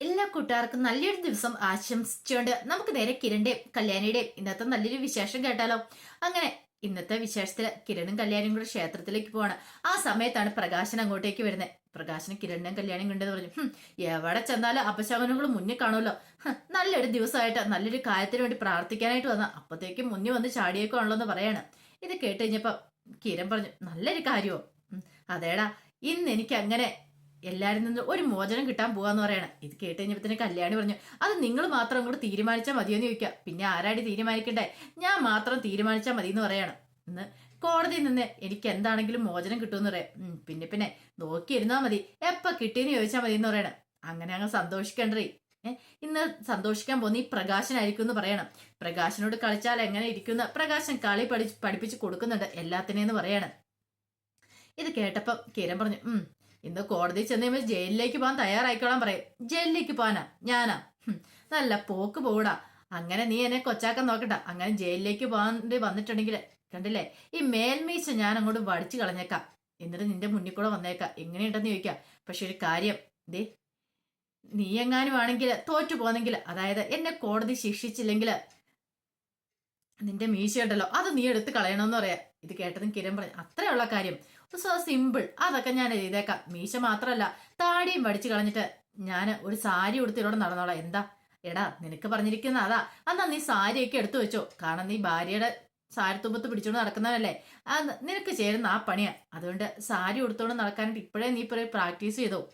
എല്ലാ കൂട്ടുകാർക്കും നല്ലൊരു ദിവസം ആശംസിച്ചുകൊണ്ട് നമുക്ക് നേരെ കിരണിന്റെയും കല്യാണിയുടെയും ഇന്നത്തെ നല്ലൊരു വിശേഷം കേട്ടാലോ. അങ്ങനെ ഇന്നത്തെ വിശേഷത്തിൽ കിരണും കല്യാണിയും കൂടെ ക്ഷേത്രത്തിലേക്ക് പോവാണ്. ആ സമയത്താണ് പ്രകാശൻ അങ്ങോട്ടേക്ക് വരുന്നത്. പ്രകാശന് കിരണിനും കല്യാണം കണ്ടെന്ന് പറഞ്ഞു "ഹും, എവിടെ ചെന്നാലും അപശകനങ്ങളും മുന്നിൽ കാണുമല്ലോ. നല്ലൊരു ദിവസമായിട്ട് നല്ലൊരു കാര്യത്തിന് വേണ്ടി പ്രാർത്ഥിക്കാനായിട്ട് വന്ന. അപ്പത്തേക്കും മുന്നിൽ വന്ന് ചാടിയേക്കാണല്ലോ എന്ന് പറയാണ്. ഇത് കേട്ട് കഴിഞ്ഞപ്പോ കിരൺ പറഞ്ഞു നല്ലൊരു കാര്യമോ അതേടാ ഇന്ന് എനിക്ക് അങ്ങനെ എല്ലാരിൽ നിന്ന് ഒരു മോചനം കിട്ടാൻ പോവാന്ന് പറയണ. ഇത് കേട്ട് കഴിഞ്ഞപ്പോ കല്യാണി പറഞ്ഞു അത് നിങ്ങൾ മാത്രം അങ്ങോട്ട് തീരുമാനിച്ചാൽ മതിയെന്ന് ചോദിക്കുക പിന്നെ ആരാടി തീരുമാനിക്കണ്ടേ? ഞാൻ മാത്രം തീരുമാനിച്ചാൽ മതി എന്ന് പറയണം. ഇന്ന് കോടതിയിൽ നിന്ന് എനിക്ക് എന്താണെങ്കിലും മോചനം കിട്ടുമെന്ന് പറയാം. പിന്നെ പിന്നെ നോക്കിയിരുന്നാ മതി. എപ്പോൾ കിട്ടിയെന്ന് ചോദിച്ചാൽ മതി എന്ന് പറയണം. അങ്ങനെ അങ്ങ് സന്തോഷിക്കണ്ടേ ഇന്ന് സന്തോഷിക്കാൻ പോകുന്ന ഈ പ്രകാശനായിരിക്കും എന്ന് പറയണം. പ്രകാശനോട് കളിച്ചാൽ എങ്ങനെ ഇരിക്കുന്ന പ്രകാശൻ കളി പഠി പഠിപ്പിച്ച് കൊടുക്കുന്നുണ്ട് എല്ലാത്തിനെന്ന് പറയണം. ഇത് കേട്ടപ്പം കിരൺ പറഞ്ഞു ഇന്ന് കോടതി ചെന്ന് കഴിയുമ്പോൾ ജയിലിലേക്ക് പോകാൻ തയ്യാറായിക്കോളാൻ പറയും. ജയിലിലേക്ക് പോകാനാ? ഞാനാ? നല്ല പോക്ക് പോടാ അങ്ങനെ നീ എന്നെ കൊച്ചാക്കാൻ നോക്കണ്ട. അങ്ങനെ ജയിലിലേക്ക് പോകാൻ വന്നിട്ടുണ്ടെങ്കിൽ കണ്ടില്ലേ? ഈ മേൽമീശ ഞാൻ അങ്ങോട്ട് വടിച്ചു കളഞ്ഞേക്കാം. എന്നിട്ട് നിന്റെ മുന്നിൽ കൂടെ വന്നേക്കാം. എങ്ങനെയുണ്ടെന്ന് ചോദിക്കാം. പക്ഷെ ഒരു കാര്യം. ദേ നീ എങ്ങാനും ആണെങ്കിൽ തോറ്റു പോന്നെങ്കിൽ അതായത് എന്നെ കോടതി ശിക്ഷിച്ചില്ലെങ്കിൽ നിന്റെ മീശ ഉണ്ടല്ലോ അത് നീ എടുത്ത് കളയണമെന്ന് പറയാം. ഇത് കേട്ടതും കിരൺ പറഞ്ഞു. അത്രയുള്ള കാര്യം. സോ സിമ്പിൾ അതൊക്കെ ഞാൻ ചെയ്തേക്കാം മീശ മാത്രമല്ല താടിയും വടിച്ചു കളഞ്ഞിട്ട് ഞാൻ ഒരു സാരി ഉടുത്തിലൂടെ നടന്നോളാം. എന്താ? എടാ നിനക്ക് പറഞ്ഞിരിക്കുന്ന അതാ. അന്നാ നീ സാരിയൊക്കെ എടുത്തു വെച്ചോ. കാരണം നീ ഭാര്യയുടെ സാരത്തുമ്പത്ത് പിടിച്ചോണ്ട് നടക്കുന്നവനല്ലേ. ആ നിനക്ക് ചേരുന്ന ആ പണിയാ. അതുകൊണ്ട് സാരി ഉടുത്തോണ്ട് നടക്കാനായിട്ട് ഇപ്പോഴേ നീ ഇപ്പോഴേ പ്രാക്ടീസ് ചെയ്തോ.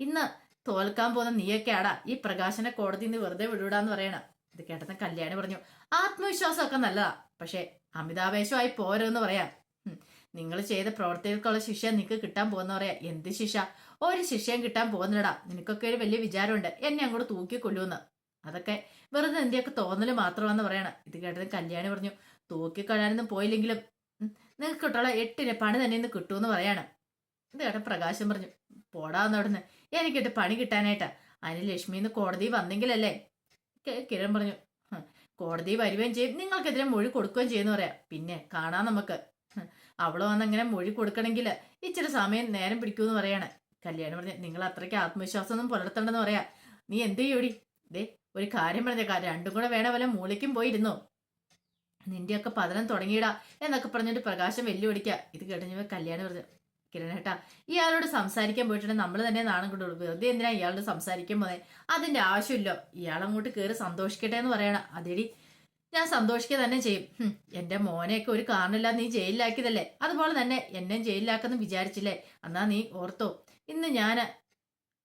ഇന്ന് തോൽക്കാൻ പോകുന്ന നീയൊക്കെയാടാ ഈ പ്രകാശനെ കോടതി നിന്ന് വെറുതെ വിടൂടാന്ന് പറയണം. ഇത് കേട്ടെന്ന് കല്യാണി പറഞ്ഞു. ആത്മവിശ്വാസമൊക്കെ നല്ലതാ. പക്ഷെ അമിതാവേശമായി പോരെന്ന് പറയാം. നിങ്ങൾ ചെയ്ത പ്രവർത്തികൾക്കുള്ള ശിക്ഷ നിനക്ക് കിട്ടാൻ പോകുന്ന പറയാ. എന്ത് ശിക്ഷ? ഒരു ശിക്ഷയും കിട്ടാൻ പോകുന്നില്ലടാ. നിനക്കൊക്കെ ഒരു വലിയ വിചാരമുണ്ട്. എന്നെ അങ്ങോട്ട് തൂക്കിക്കൊല്ലുമെന്ന് അതൊക്കെ വെറുതെ എന്തിയൊക്കെ തോന്നൽ മാത്രമാണെന്ന് പറയണം. ഇത് കേട്ടത് കല്യാണി പറഞ്ഞു തൂക്കിക്കൊള്ളാനൊന്നും പോയില്ലെങ്കിലും നിങ്ങൾക്ക് കിട്ടുള്ള എട്ടിന് പണി തന്നെ ഇന്ന് കിട്ടുമെന്ന് പറയാണ്. ഇത് കേട്ട പ്രകാശം പറഞ്ഞു പോടാന്ന് അവിടുന്ന്. എനിക്കിട്ട് പണി കിട്ടാനായിട്ടാ. അതിന് ലക്ഷ്മി ഇന്ന് കോടതി വന്നെങ്കിലല്ലേ? കിരൺ പറഞ്ഞു "ഹ്, കോടതി വരികയും ചെയ്യും. നിങ്ങൾക്കെതിരെ മൊഴി കൊടുക്കുകയും ചെയ്യുന്ന പറയാം. പിന്നെ കാണാം നമുക്ക്. അവൾ വന്നങ്ങനെ മൊഴി കൊടുക്കണമെങ്കിൽ ഇച്ചിരി സമയം നേരം പിടിക്കുമെന്ന് പറയാണ്. കല്യാണം പറഞ്ഞ നിങ്ങൾ അത്രയ്ക്ക് ആത്മവിശ്വാസം ഒന്നും പുലർത്തണ്ടെന്ന് പറയാ. നീ എന്ത് ചെയ്യൂടി? ദേ ഒരു കാര്യം പറഞ്ഞേക്കാം. രണ്ടും കൂടെ വേണ വല്ല മൂലയ്ക്കും പോയിരുന്നോ? നിന്റെയൊക്കെ പതനം തുടങ്ങിയിടാ എന്നൊക്കെ പറഞ്ഞിട്ട് പ്രകാശം വെല്ലുവിളിക്കുക ഇത് കേട്ടഞ്ഞ കല്യാണം പറഞ്ഞു കിരണേട്ടാ ഇയാളോട് സംസാരിക്കാൻ പോയിട്ടുണ്ടെങ്കിൽ നമ്മൾ തന്നെ നാണം കൊണ്ട് വെറുതെ എന്തിനാ ഇയാളോട് സംസാരിക്കാൻ പോന്നെ? അതിന്റെ ആവശ്യമില്ലോ. ഇയാളങ്ങോട്ട് കയറി സന്തോഷിക്കട്ടെ എന്ന് പറയണം. അതെടി ഞാൻ സന്തോഷിക്കുക തന്നെ ചെയ്യും. എന്റെ മോനെയൊക്കെ ഒരു കാരണമില്ല നീ ജയിലിലാക്കിയതല്ലേ? അതുപോലെ തന്നെ എന്നെയും ജയിലിലാക്കെന്ന് വിചാരിച്ചില്ലേ? എന്നാ നീ ഓർത്തോ. ഇന്ന് ഞാൻ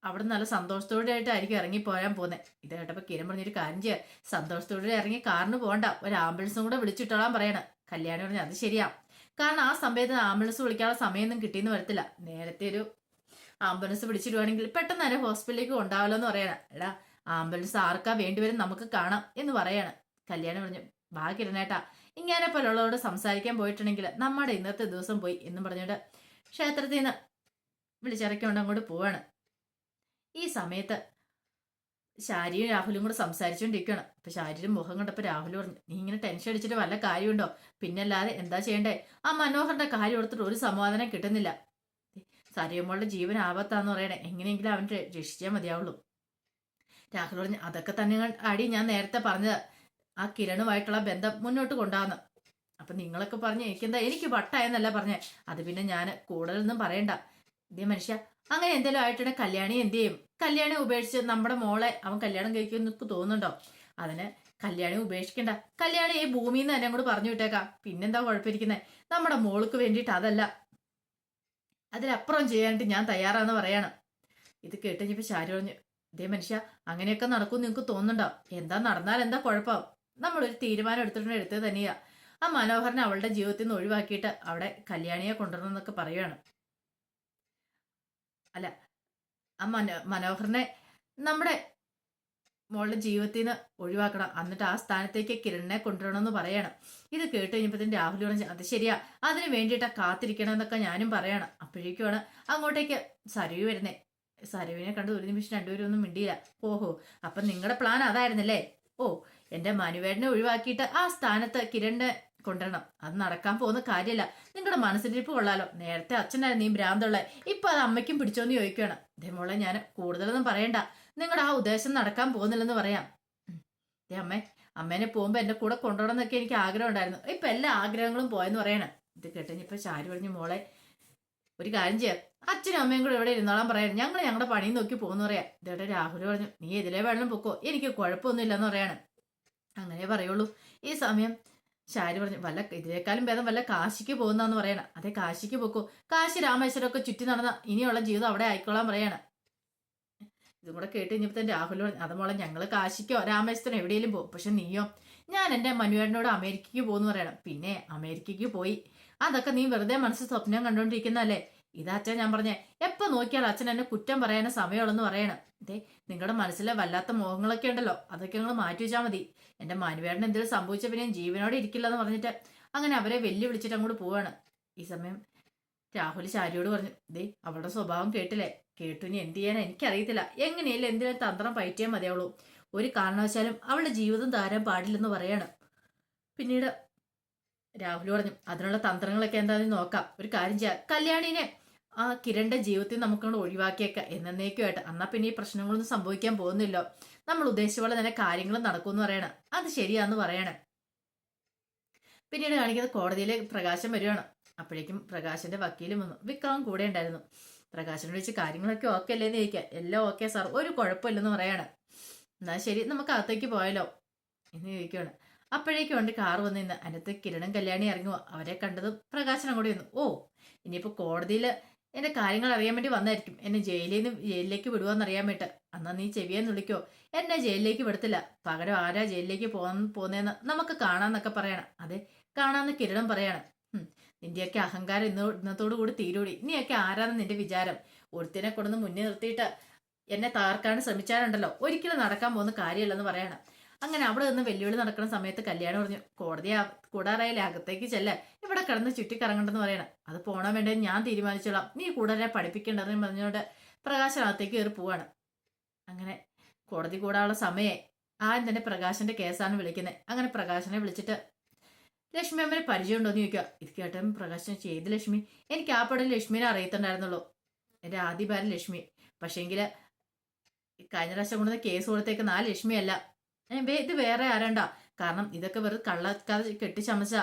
അവിടെ നല്ല സന്തോഷത്തോടെ ആയിട്ടായിരിക്കും ഇറങ്ങി പോരാൻ പോകുന്നത് ഇത് കേട്ടപ്പോ കിരൺ പറഞ്ഞൊരു കാര്യം ചെയ്യുക സന്തോഷത്തോടെ ഇറങ്ങി കാറിന് പോകണ്ട. ഒരു ആംബുലൻസും കൂടെ വിളിച്ചിട്ടോളാൻ പറയണം. കല്യാണി പറഞ്ഞു അത് ശരിയാ. കാരണം ആ സമയത്ത് ആംബുലൻസ് വിളിക്കാനുള്ള സമയമൊന്നും കിട്ടിയെന്ന് വരത്തില്ല. നേരത്തെ ഒരു ആംബുലൻസ് വിളിച്ചിടുവാണെങ്കിൽ പെട്ടെന്ന് തന്നെ ഹോസ്പിറ്റലിലേക്ക് കൊണ്ടാവില്ലെന്ന് പറയണം. എടാ ആംബുലൻസ് ആർക്കാ വേണ്ടിവരും നമുക്ക് കാണാം എന്ന് പറയാണ്. കല്യാണം പറഞ്ഞു വാ കിരണേട്ടാ. ഇങ്ങനെ പോലുള്ളവരോട് സംസാരിക്കാൻ പോയിട്ടുണ്ടെങ്കിൽ നമ്മുടെ ഇന്നത്തെ ദിവസം പോയി എന്നും പറഞ്ഞിട്ട് ക്ഷേത്രത്തിൽ നിന്ന് വിളിച്ചിറക്കിക്കൊണ്ട് അങ്ങോട്ട് പോവാണ്. ഈ സമയത്ത് ശാരിയും രാഹുലും കൂടെ സംസാരിച്ചുകൊണ്ടിരിക്കുകയാണ് അപ്പൊ ശാരിയുടെ മുഖം കണ്ടപ്പോ രാഹുൽ പറഞ്ഞു നീ ഇങ്ങനെ ടെൻഷൻ അടിച്ചിട്ട് വല്ല കാര്യമുണ്ടോ? പിന്നല്ലാതെ എന്താ ചെയ്യണ്ടേ? ആ മനോഹറിന്റെ കാര്യം എടുത്തിട്ട് ഒരു സമാധാനം കിട്ടുന്നില്ല. സരിയമ്മളുടെ ജീവൻ ആപത്താന്ന് പറയണേ. എങ്ങനെയെങ്കിലും അവൻ രക്ഷിച്ചേ മതിയാവുള്ളൂ. രാഹുൽ പറഞ്ഞു അതൊക്കെ തന്നെ അടി ഞാൻ നേരത്തെ പറഞ്ഞത്. ആ കിരണുമായിട്ടുള്ള ബന്ധം മുന്നോട്ട് കൊണ്ടാന്ന് അപ്പൊ നിങ്ങളൊക്കെ പറഞ്ഞ് എനിക്കെന്താ എനിക്ക് വട്ടായെന്നല്ല പറഞ്ഞേ. അത് പിന്നെ ഞാൻ കൂടുതലൊന്നും പറയണ്ട. ഇതേ മനുഷ്യ അങ്ങനെ എന്തെങ്കിലും ആയിട്ടുണ്ട് കല്യാണി എന്ത് ചെയ്യും? കല്യാണി ഉപേക്ഷിച്ച് നമ്മുടെ മോളെ അവൻ കല്യാണം കഴിക്കും എന്ന് തോന്നുന്നുണ്ടോ? അതിന് കല്യാണി ഉപേക്ഷിക്കണ്ട. കല്യാണി ഈ ഭൂമിയിൽ നിന്ന് എന്നെ കൂടെ പറഞ്ഞു വിട്ടേക്കാം. പിന്നെന്താ കുഴപ്പമിരിക്കുന്നത് നമ്മുടെ മോൾക്ക് വേണ്ടിയിട്ട് അതല്ല. അതിലപ്പുറം ചെയ്യാനായിട്ട് ഞാൻ തയ്യാറാന്ന് പറയാണ്. ഇത് കേട്ടുകഴിഞ്ഞപ്പോ ശാരി പറഞ്ഞു ഇതേ മനുഷ്യ അങ്ങനെയൊക്കെ നടക്കും നിങ്ങൾക്ക് തോന്നുന്നുണ്ടോ? എന്താ നടന്നാൽ എന്താ കുഴപ്പം? നമ്മളൊരു തീരുമാനം എടുത്തിട്ടുണ്ട് എടുത്തത് തന്നെയാ. ആ മനോഹരനെ അവളുടെ ജീവിതത്തിൽ നിന്ന് ഒഴിവാക്കിയിട്ട് അവിടെ കല്യാണിയെ കൊണ്ടുവരണം എന്നൊക്കെ പറയുകയാണ് അല്ല ആ മനോ മനോഹരനെ നമ്മുടെ മോളുടെ ജീവിതത്തിൽ നിന്ന് ഒഴിവാക്കണം. എന്നിട്ട് ആ സ്ഥാനത്തേക്ക് കിരണിനെ കൊണ്ടുവരണമെന്ന് പറയണം. ഇത് കേട്ട് കഴിഞ്ഞപ്പോഴത്തേന് രാഹുൽ പറഞ്ഞു അത് ശരിയാ. അതിന് വേണ്ടിയിട്ടാ കാത്തിരിക്കണം എന്നൊക്കെ ഞാനും പറയണം. അപ്പോഴേക്കുമാണ് അങ്ങോട്ടേക്ക് സരയു വരുന്നേ. സരുവിനെ കണ്ട് ഒരു നിമിഷം രണ്ടുപേരും ഒന്നും മിണ്ടിയില്ല. ഓഹോ അപ്പം നിങ്ങളുടെ പ്ലാൻ അതായിരുന്നല്ലേ? ഓ എന്റെ മനുവേടനെ ഒഴിവാക്കിയിട്ട് ആ സ്ഥാനത്ത് കിരണിനെ കൊണ്ടുവരണം. അത് നടക്കാൻ പോകുന്ന കാര്യമല്ല നിങ്ങളുടെ മനസ്സിലിരിപ്പ് കൊള്ളാലോ. നേരത്തെ അച്ഛനായിരുന്നു നീ ഭ്രാന്തുള്ള. ഇപ്പൊ അത് അമ്മയ്ക്കും പിടിച്ചോന്ന് ചോദിക്കുകയാണ്. ഇതേ മോളെ ഞാൻ കൂടുതലൊന്നും പറയണ്ട. നിങ്ങളുടെ ആ ഉദ്ദേശം നടക്കാൻ പോകുന്നില്ലെന്ന് പറയാം. ദേ അമ്മേ അമ്മേനെ പോകുമ്പോ എന്റെ കൂടെ കൊണ്ടുപോകണം എന്നൊക്കെ എനിക്ക് ആഗ്രഹം ഉണ്ടായിരുന്നു. ഇപ്പൊ എല്ലാ ആഗ്രഹങ്ങളും പോയെന്ന് പറയണം. ഇത് കേട്ടിപ്പോ ചാരി പറഞ്ഞു മോളെ ഒരു കാര്യം ചെയ്യാം. അച്ഛനും അമ്മയും കൂടെ ഇവിടെ ഇരുന്നോളാൻ പറയാം ഞങ്ങൾ ഞങ്ങളുടെ പണിയും നോക്കി പോകുന്നു പറയാം. ഇതേടെ രാഹുൽ പറഞ്ഞു നീ ഇതിലെ വെള്ളം പൊക്കോ. എനിക്ക് കുഴപ്പമൊന്നുമില്ലെന്ന് പറയാണ്. അങ്ങനെ പറയുള്ളൂ. ഈ സമയം ശാരി പറഞ്ഞു വല്ല ഇതിനേക്കാളും ഭേദം വല്ല കാശിക്ക് പോകുന്നതെന്ന് പറയണം. അതെ കാശിക്ക് പോക്കോ. കാശി രാമേശ്വരം ഒക്കെ ചുറ്റി നടന്ന ഇനിയുള്ള ജീവിതം അവിടെ ആയിക്കോളാൻ പറയണം. ഇതും കൂടെ കേട്ട് കഴിഞ്ഞപ്പോൾ തന്നെ രാഹുൽ പറഞ്ഞു അത് മോളെ ഞങ്ങൾ കാശിക്കോ? രാമേശ്വരം എവിടെയെങ്കിലും പോകും. പക്ഷെ നീയോ? ഞാൻ എന്റെ മനുവേടനോട് അമേരിക്കയ്ക്ക് പോകുന്നു പറയണം. പിന്നെ അമേരിക്കയ്ക്ക് പോയി. അതൊക്കെ നീ വെറുതെ മനസ്സ് സ്വപ്നം കണ്ടോണ്ടിരിക്കുന്നല്ലേ ഇതാ അച്ഛൻ ഞാൻ പറഞ്ഞേ. എപ്പോ നോക്കിയാൽ അച്ഛൻ എന്നെ കുറ്റം പറയാനും സമയമുള്ളെന്ന് പറയണം. ദേ നിങ്ങളുടെ മനസ്സിലെ വല്ലാത്ത മോഹങ്ങളൊക്കെ ഉണ്ടല്ലോ. അതൊക്കെ നിങ്ങൾ മാറ്റി വെച്ചാൽ മതി. എന്റെ മനുവേടൻ എന്തെങ്കിലും സംഭവിച്ച പിന്നെ ജീവനോടെ ഇരിക്കില്ല എന്ന് പറഞ്ഞിട്ട് അങ്ങനെ അവരെ വെല്ലുവിളിച്ചിട്ട് അങ്ങോട്ട് പോവാണ്. ഈ സമയം രാഹുൽ ശാരിയോട് പറഞ്ഞു ദേ അവളുടെ സ്വഭാവം കേട്ടില്ലേ? കേട്ടു ഇനി എന്ത് ചെയ്യാനാ എനിക്കറിയത്തില്ല. എങ്ങനെയല്ലേ എന്തിനും തന്ത്രം പയറ്റിയാൽ മതിയാവുള്ളൂ? ഒരു കാരണവശാലും അവളുടെ ജീവിതം താരാൻ പാടില്ലെന്ന് പറയാണ്. പിന്നീട് രാഹുൽ പറഞ്ഞു അതിനുള്ള തന്ത്രങ്ങളൊക്കെ എന്താണെന്ന് നോക്കാം. ഒരു കാര്യം ചെയ്യാം. കല്യാണിനെ ആ കിരണിന്റെ ജീവിതത്തിൽ നമുക്കങ്ങോട്ട് ഒഴിവാക്കിയേക്കാം. എന്നേക്കുമായിട്ട് എന്നാൽ പിന്നെ ഈ പ്രശ്നങ്ങളൊന്നും സംഭവിക്കാൻ പോകുന്നില്ല. നമ്മൾ ഉദ്ദേശിച്ച പോലെ തന്നെ കാര്യങ്ങൾ നടക്കുമെന്ന് പറയണം. അത് ശരിയാന്ന് പറയണം. പിന്നീട് കാണിക്കുന്നത് കോടതിയിലെ പ്രകാശം വരികയാണ് അപ്പോഴേക്കും പ്രകാശന്റെ വക്കീലും വന്നു. വിക്രം കൂടെ ഉണ്ടായിരുന്നു. പ്രകാശനോട് വെച്ച് കാര്യങ്ങളൊക്കെ ഓക്കെ അല്ലേന്ന് ചോദിക്കാം. എല്ലാം ഓക്കെ സാർ ഒരു കുഴപ്പമില്ലെന്ന് പറയാണ്. എന്നാ ശരി നമുക്ക് അകത്തേക്ക് പോയാലോ? എന്ന് ചോദിക്കുകയാണ് അപ്പോഴേക്കും ഉണ്ട് കാർ വന്നു നിന്ന്. അതിനകത്ത് കിരണും കല്യാണി ഇറങ്ങുക അവരെ കണ്ടത് പ്രകാശനം കൂടി വന്നു ഓ ഇനിയിപ്പോ കോടതിയിൽ എന്റെ കാര്യങ്ങൾ അറിയാൻ വേണ്ടി വന്നായിരിക്കും. എന്നെ ജയിലിൽ നിന്ന് ജയിലിലേക്ക് വിടുവാന്ന് അറിയാൻ വേണ്ടിട്ട്. അന്നാ നീ ചെവിയെന്ന് വിളിക്കോ. എന്നെ ജയിലിലേക്ക് വിടത്തില്ല. പകരം ആരാ ജയിലിലേക്ക് പോകാൻ പോന്നേന്ന് നമുക്ക് കാണാന്നൊക്കെ പറയണം. അതെ കാണാന്ന് കിരണം പറയാണ്. "ഹും, നിന്റെയൊക്കെ അഹങ്കാരം ഇന്ന് ഇന്നത്തോടു കൂടി തീരൂടി. നീയൊക്കെ ആരാന്ന് നിന്റെ വിചാരം? ഒരുത്തിനെ കൊണ്ടൊന്ന് മുന്നേ നിർത്തിയിട്ട് എന്നെ താർക്കാൻ ശ്രമിച്ചാലുണ്ടല്ലോ. ഒരിക്കലും നടക്കാൻ പോകുന്ന കാര്യമില്ലെന്ന് പറയണം. അങ്ങനെ അവിടെ നിന്ന് വെല്ലുവിളി നടക്കുന്ന സമയത്ത് കല്യാണം പറഞ്ഞു കോടതി കൂടാറായാലും അകത്തേക്ക് ചെല്ല. ഇവിടെ കിടന്ന് ചുറ്റിക്കറങ്ങണ്ടെന്ന് പറയണം. അത് പോണോ വേണ്ടേ ഞാൻ തീരുമാനിച്ചോളാം. നീ കൂടാരെ പഠിപ്പിക്കേണ്ടതെന്ന് പറഞ്ഞുകൊണ്ട് പ്രകാശൻ അകത്തേക്ക് കയറി പോവാണ്. അങ്ങനെ കോടതി കൂടാനുള്ള സമയേ. ആദ്യം തന്നെ പ്രകാശന്റെ കേസാണ് വിളിക്കുന്നത് അങ്ങനെ പ്രകാശനെ വിളിച്ചിട്ട് ലക്ഷ്മി അമ്മനെ പരിചയമുണ്ടോ എന്ന് ചോദിക്കുക ഇത് കേട്ടൻ പ്രകാശൻ ചെയ്ത് ലക്ഷ്മി? എനിക്ക് ആ പടം ലക്ഷ്മിനെ അറിയത്തുണ്ടായിരുന്നുള്ളൂ. എന്റെ ആദ്യ ഭാര്യ ലക്ഷ്മി. പക്ഷേങ്കിൽ കഴിഞ്ഞ പ്രാവശ്യം കൊണ്ടുവന്ന കേസ് കൊടുത്തേക്ക് ആ ലക്ഷ്മിയല്ല. ഇത് വേറെ ആരണ്ട? കാരണം ഇതൊക്കെ വെറുതെ കള്ളക്കഥ കെട്ടിച്ചമച്ച.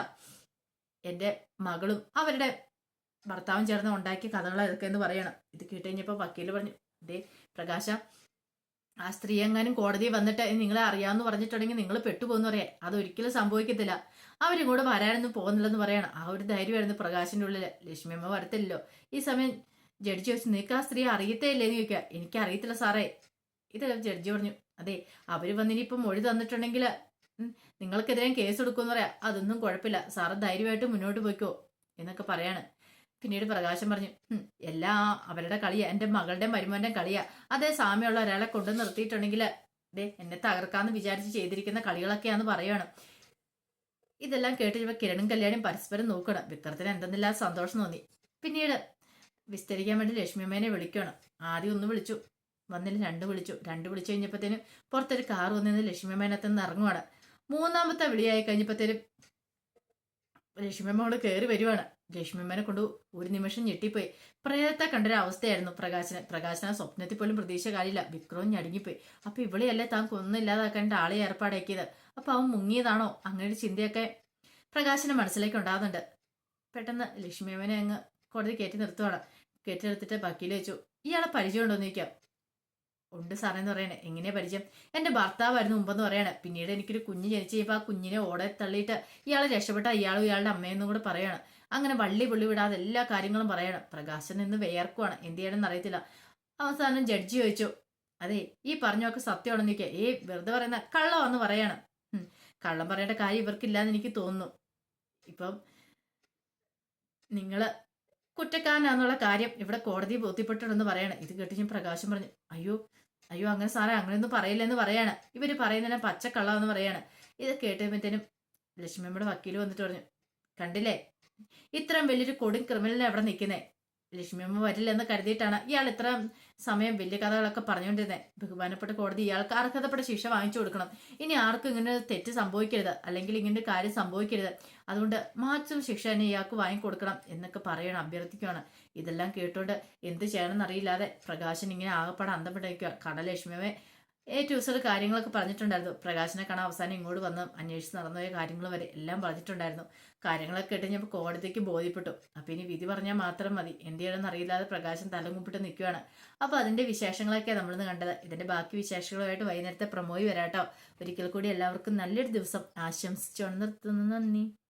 എന്റെ മകളും അവരുടെ ഭർത്താവും ചേർന്ന് ഉണ്ടാക്കിയ കഥകൾ ഇതൊക്കെ എന്ന് പറയണം. ഇത് കേട്ട് കഴിഞ്ഞപ്പോൾ വക്കീൽ പറഞ്ഞു ദേ പ്രകാശ ആ സ്ത്രീ എങ്ങാനും കോടതി വന്നിട്ട് നിങ്ങളെ അറിയാമെന്ന് പറഞ്ഞിട്ടുണ്ടെങ്കിൽ നിങ്ങൾ പെട്ടുപോകുന്നു പറയാം. അതൊരിക്കലും സംഭവിക്കത്തില്ല. അവരും കൂടെ വരാനൊന്നും പോകുന്നില്ലെന്ന് പറയണം. ആ ഒരു ധൈര്യമായിരുന്നു പ്രകാശിന്റെ ഉള്ളിൽ ലക്ഷ്മിയമ്മ വരത്തില്ലല്ലോ. ഈ സമയം ജഡ്ജി വെച്ച് നിനക്ക് ആ സ്ത്രീ അറിയത്തേ ഇല്ലേന്ന് ചോദിക്കുക. എനിക്കറിയത്തില്ല സാറേ. ഇത് ജഡ്ജി പറഞ്ഞു അതെ അവർ വന്നിനിപ്പം മൊഴി തന്നിട്ടുണ്ടെങ്കിൽ നിങ്ങൾക്കെതിരെ കേസ് എടുക്കുമെന്ന് പറയാം അതൊന്നും കുഴപ്പമില്ല സാറ് ധൈര്യമായിട്ട് മുന്നോട്ട് പോയിക്കോ എന്നൊക്കെ പറയാണ്. പിന്നീട് പ്രകാശം പറഞ്ഞു എല്ലാ അവരുടെ കളിയാ എന്റെ മകളുടെ മരുമോന്റെ കളിയാ. അതേ സാമ്യമുള്ള ഒരാളെ കൊണ്ടു നിർത്തിയിട്ടുണ്ടെങ്കിൽ ദേ എന്നെ തകർക്കാന്ന് വിചാരിച്ച് ചെയ്തിരിക്കുന്ന കളികളൊക്കെയാന്ന് പറയാണ്. ഇതെല്ലാം കേട്ട് കഴിയുമ്പോൾ കിരണും കല്യാണിയും പരസ്പരം നോക്കണം വിക്രത്തിന് എന്തെന്നില്ല സന്തോഷം തോന്നി. പിന്നീട് വിസ്തരിക്കാൻ വേണ്ടി ലക്ഷ്മിയമ്മേനെ വിളിക്കണം. ആദ്യം ഒന്ന് വിളിച്ചു വന്നില്ല. രണ്ട് വിളിച്ചു. രണ്ട് വിളിച്ചു കഴിഞ്ഞപ്പോഴത്തേനും പുറത്തൊരു കാർ വന്നിരുന്ന്. ലക്ഷ്മിയമ്മേനകത്ത് നിന്ന് ഇറങ്ങുവാണ്. മൂന്നാമത്തെ വിളിയായി കഴിഞ്ഞപ്പോഴത്തേനും ലക്ഷ്മിയമ്മ കൊണ്ട് കയറി വരുവാണ്. ലക്ഷ്മിയമ്മനെ കൊണ്ട് ഒരു നിമിഷം ഞെട്ടിപ്പോയി. പ്രേതത്തെ കണ്ടൊരു അവസ്ഥയായിരുന്നു പ്രകാശന. പ്രകാശന സ്വപ്നത്തിൽ പോലും പ്രതീക്ഷ കാര്യമില്ല. വിക്രവും ഞടുങ്ങിപ്പോയി. അപ്പൊ ഇവിടെയല്ലേ താൻ കൊന്നില്ലാതാക്കേണ്ട ആളെ ഏർപ്പാടാക്കിയത്? അപ്പൊ അവൻ മുങ്ങിയതാണോ? അങ്ങനെ ഒരു ചിന്തയൊക്കെ പ്രകാശന മനസ്സിലേക്ക് ഉണ്ടാകുന്നുണ്ട് പെട്ടെന്ന് ലക്ഷ്മിയമ്മനെ അങ്ങ് കോടതി കയറ്റി നിർത്തുവാണ്. കയറ്റി നിർത്തിട്ട് വക്കീൽ വെച്ചു ഇയാളെ പരിചയമുണ്ടോ എന്ന് ചോദിക്കാം. ഉണ്ട് സാറേന്ന് പറയണേ. എങ്ങനെയാ പരിചയം? എന്റെ ഭർത്താവായിരുന്നു മുമ്പെന്ന് പറയണേ. പിന്നീട് എനിക്കൊരു കുഞ്ഞ് ജനിച്ചു കഴിയുമ്പോൾ ആ കുഞ്ഞിനെ ഓടെ തള്ളിയിട്ട് ഇയാളെ രക്ഷപ്പെട്ട ഇയാളും ഇയാളുടെ അമ്മയെന്നും കൂടെ പറയണം. അങ്ങനെ വള്ളി പുള്ളി വിടാതെ എല്ലാ കാര്യങ്ങളും പറയണം. പ്രകാശൻ നിന്ന് വേർക്കുവാണ് എന്ത് ചെയ്യണമെന്ന് അറിയത്തില്ല. അവസാനം ജഡ്ജി ചോദിച്ചു അതെ ഈ പറഞ്ഞൊക്കെ സത്യമാണെന്ന് നിൽക്കുക ഏ വെറുതെ പറയുന്ന കള്ളമാന്ന് പറയണം. കള്ളം പറയേണ്ട കാര്യം ഇവർക്കില്ലാന്ന് എനിക്ക് തോന്നുന്നു. ഇപ്പം നിങ്ങൾ കുറ്റക്കാരനാന്നുള്ള കാര്യം ഇവിടെ കോടതി ബോധ്യപ്പെട്ടിട്ടുണ്ടെന്ന് പറയണം. ഇത് കേട്ട് ഞാൻ പ്രകാശം പറഞ്ഞു അയ്യോ അയ്യോ അങ്ങനെ സാറേ അങ്ങനെയൊന്നും പറയില്ലെന്ന് പറയാണ്. ഇവർ പറയുന്നതിനെ പച്ചക്കള്ളമെന്ന് പറയാണ്. ഇത് കേട്ടപ്പോഴത്തേനും ലക്ഷ്മിയമ്മയുടെ വക്കീൽ വന്നിട്ട് പറഞ്ഞു കണ്ടില്ലേ? ഇത്രയും വലിയൊരു കൊടും ക്രിമിനലിനെ അവിടെ നിൽക്കുന്നേ. ലക്ഷ്മിയമ്മ വരില്ലെന്ന് കരുതിയിട്ടാണ് ഇയാൾ ഇത്ര സമയം വലിയ കഥകളൊക്കെ പറഞ്ഞുകൊണ്ടിരുന്നത് ബഹുമാനപ്പെട്ട കോടതി ഇയാൾക്ക് അർഹതപ്പെട്ട ശിക്ഷ വാങ്ങിച്ചു കൊടുക്കണം. ഇനി ആർക്കും ഇങ്ങനെ തെറ്റ് സംഭവിക്കരുത്. അല്ലെങ്കിൽ ഇങ്ങനെ കാര്യം സംഭവിക്കരുത്. അതുകൊണ്ട് മാക്സിമം ശിക്ഷ തന്നെ ഇയാൾക്ക് വാങ്ങിക്കൊടുക്കണം എന്നൊക്കെ പറയണം അഭ്യർത്ഥിക്കുകയാണ് ഇതെല്ലാം കേട്ടുകൊണ്ട് എന്ത് ചെയ്യണമെന്ന് അറിയില്ലാതെ പ്രകാശൻ ഇങ്ങനെ ആകപ്പാടെ അന്തപ്പെട്ടിരിക്കുക കടലക്ഷ്മിയമ്മേ എ ടു കാര്യങ്ങളൊക്കെ പറഞ്ഞിട്ടുണ്ടായിരുന്നു. പ്രകാശനെ കാണാൻ അവസാനം ഇങ്ങോട്ട് വന്ന് അന്വേഷിച്ച് നടന്നുപോയ കാര്യങ്ങൾ വരെ എല്ലാം പറഞ്ഞിട്ടുണ്ടായിരുന്നു. കാര്യങ്ങളൊക്കെ കേട്ട് ഞാൻ കോടതിക്ക് ബോധ്യപ്പെട്ടു. അപ്പോൾ ഇനി വിധി പറഞ്ഞാൽ മാത്രം മതി. എന്ത് ചെയ്യണമെന്ന് അറിയില്ലാതെ പ്രകാശൻ തലങ്കുപ്പിട്ട് നിൽക്കുകയാണ്. അപ്പൊ അതിന്റെ വിശേഷങ്ങളൊക്കെ നമ്മളിന്ന് കണ്ടത്. ഇതിന്റെ ബാക്കി വിശേഷങ്ങളുമായിട്ട് വൈകുന്നേരത്തെ പ്രമോയി വരാട്ടോ. ഒരിക്കൽ കൂടി എല്ലാവർക്കും നല്ലൊരു ദിവസം ആശംസിച്ചു നിർത്തുന്നു നന്ദി.